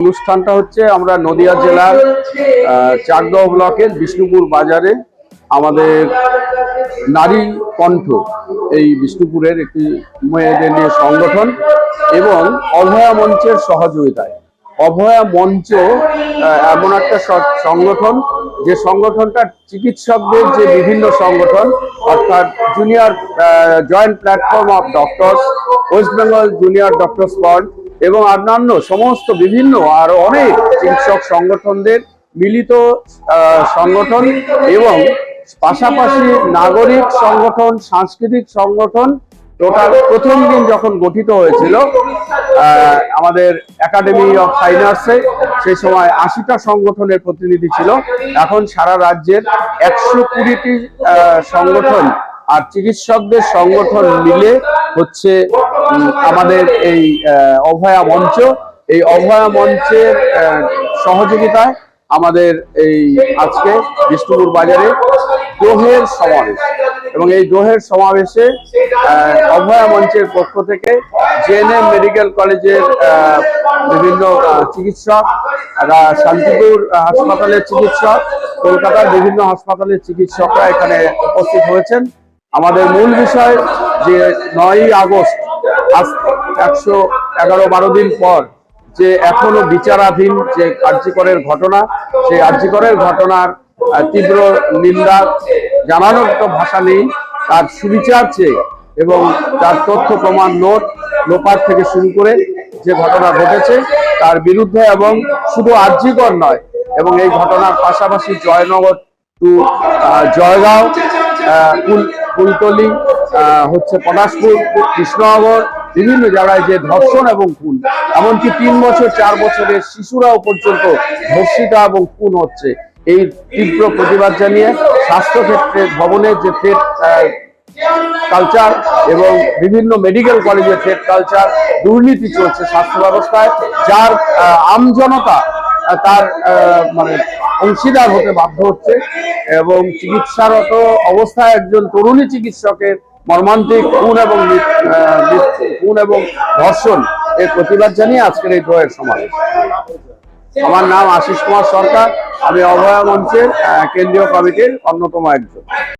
অনুষ্ঠানটা হচ্ছে আমরা নদিয়া জেলার চাকদহ ব্লকের বিষ্ণুপুর বাজারে আমাদের নারী কণ্ঠ, এই বিষ্ণুপুরের একটি মেয়েদের নিয়ে সংগঠন এবং অভয়া মঞ্চের সহযোগিতায়। অভয়া মঞ্চ এমন একটা সংগঠন, যে সংগঠনটা চিকিৎসকদের যে বিভিন্ন সংগঠন, অর্থাৎ junior joint platform of doctors West Bengal junior doctors front এবং অন্যান্য সমস্ত বিভিন্ন আরও অনেক চিকিৎসক সংগঠনদের মিলিত সংগঠন এবং পাশাপাশি নাগরিক সংগঠন, সাংস্কৃতিক সংগঠন টোটাল প্রথম দিন যখন গঠিত হয়েছিল আমাদের একাডেমি অফ ফাইন আর্টসে সেই সময় আশিটা সংগঠনের প্রতিনিধি ছিল। এখন সারা রাজ্যের একশো কুড়িটি সংগঠন আর চিকিৎসকদের সংগঠন মিলে হচ্ছে আমাদের এই অভয়া মঞ্চ, এই অভয়া মঞ্চের সহযোগিতায় আমাদের এই আজকে বিষ্ণুপুর বাজারে দোহের সমাবেশ। এবং এই দোহের সমাবেশে অভয়া মঞ্চের পক্ষ থেকে জেএনএম মেডিকেল কলেজের বিভিন্ন চিকিৎসক শান্তিপুর হাসপাতালের চিকিৎসক, কলকাতার বিভিন্ন হাসপাতালের চিকিৎসকরা এখানে উপস্থিত হয়েছেন। আমাদের মূল বিষয় যে নয়ই আগস্ট, আজ একশো এগারো বারো দিন পর যে এখনও বিচারাধীন যে কার্যকরের ঘটনা, সেই কার্যকরের ঘটনার তীব্র নিন্দা জানানোর তো ভাষা নেই। তার সুবিচার চেয়ে এবং তার তথ্য প্রমাণ নোট লোপার থেকে শুরু করে যে ঘটনা ঘটেছে, তার বিরুদ্ধে এবং শুধু আর্যিকর নয়, এবং এই ঘটনার পাশাপাশি জয়নগর টু জয়গাঁও কুলতলি হচ্ছে পটাশপুর কৃষ্ণনগর, বিভিন্ন জায়গায় যে ধর্ষণ এবং খুন। এমনকি তিন বছর, চার বছরের শিশুরাও পর্যন্ত ধর্ষিতা এবং খুন হচ্ছে। এই তীব্র প্রতিবাদ জানিয়ে স্বাস্থ্য ক্ষেত্রে ভবনের যে থ্রেড কালচার এবং বিভিন্ন মেডিকেল কলেজে থ্রেড কালচার দুর্নীতি চলছে স্বাস্থ্য ব্যবস্থায়, যার আমজনতা তার মানে অংশীদার হতে বাধ্য হচ্ছে এবং চিকিৎসারত অবস্থায় একজন তরুণী চিকিৎসকের মর্মান্তিক খুন এবং খুন এবং ধর্ষণ এর প্রতিবাদ জানিয়ে আজকের এই ড্রয়ের সমাবেশ। আমার নাম আশিস কুমার সরকার, আমি অভয়া মঞ্চের কেন্দ্রীয় কমিটির অন্যতম একজন।